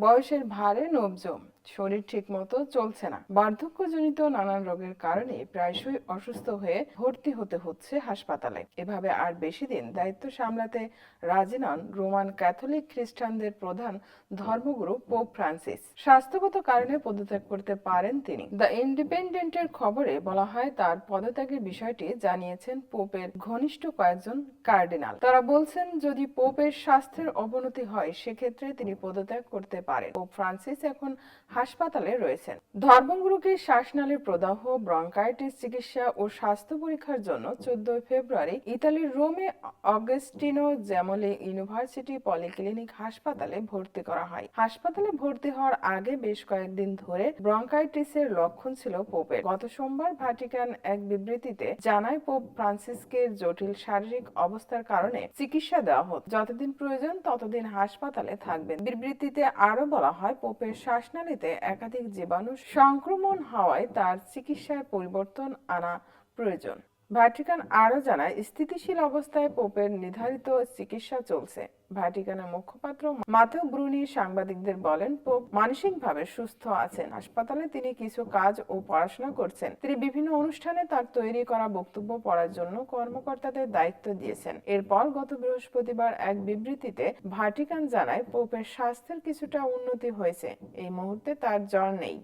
বয়সের ভারে নবজম শরীর ঠিকমতো চলছে না। বার্ধক্যজনিত নানান রোগের কারণে প্রায়শই অসুস্থ হয়ে ভর্তি হতে হচ্ছে হাসপাতালে। এভাবে আর বেশি দিন দায়িত্ব সামলাতে রাজি নন রোমান ক্যাথলিক খ্রিস্টানদের প্রধান ধর্মগুরু পোপ ফ্রান্সিস। স্বাস্থ্যগত কারণে পদত্যাগ করতে পারেন তিনি। দ্য ইন্ডিপেন্ডেন্টের খবরে বলা হয়, তার পদত্যাগের বিষয়টি জানিয়েছেন পোপের ঘনিষ্ঠ কয়েকজন কার্ডিনাল। তারা বলছেন, যদি পোপের স্বাস্থ্যের অবনতি হয়, সেক্ষেত্রে তিনি পদত্যাগ করতে পারেন। পোপ ফ্রান্সিস এখন হাসপাতালে রয়েছেন। ধর্মগুরুকে শ্বাসনালীর প্রদাহ, ব্রঙ্কাইটিস চিকিৎসা ও স্বাস্থ্য পরীক্ষার জন্য চোদ্দ ফেব্রুয়ারি ইতালির রোমে অগস্টিনো জ্যামলে ইউনিভার্সিটি পলিক্লিনিক হাসপাতালে ভর্তি করা হয়। হাসপাতালে ভর্তি হওয়ার আগে বেশ কয়েকদিন ধরে ব্রঙ্কাইটিসের লক্ষণ ছিল পোপের। গত সোমবার ভাটিকান এক বিবৃতিতে জানায়, পোপ ফ্রান্সিসকে জটিল শারীরিক অবস্থার কারণে চিকিৎসা দেওয়া হোক, যতদিন প্রয়োজন ততদিন হাসপাতালে থাকবেন। বিবৃতিতে আরও বলা হয়, পোপের শ্বাসনালীতে একাধিক জীবাণু সংক্রমণ হওয়ায় তার চিকিৎসায় পরিবর্তন আনা প্রয়োজন। ভ্যাটিকান আরও জানায়, স্থিতিশীল অবস্থায় পোপের নির্ধারিত চিকিৎসা চলছে। ভ্যাটিকানের মুখপাত্র মাথেও ব্রুনি সাংবাদিকদের বলেন, পোপ মানসিকভাবে সুস্থ আছেন। হাসপাতালে তিনি কিছু কাজ ও পড়াশোনা করছেন। তিনি বিভিন্ন অনুষ্ঠানে তার তৈরি করা বক্তব্য পড়ার জন্য কর্মকর্তাদের দায়িত্ব দিয়েছেন। এরপর গত বৃহস্পতিবার এক বিবৃতিতে ভাটিকান জানায়, পোপের স্বাস্থ্যের কিছুটা উন্নতি হয়েছে। এই মুহূর্তে তার জ্বর নেই।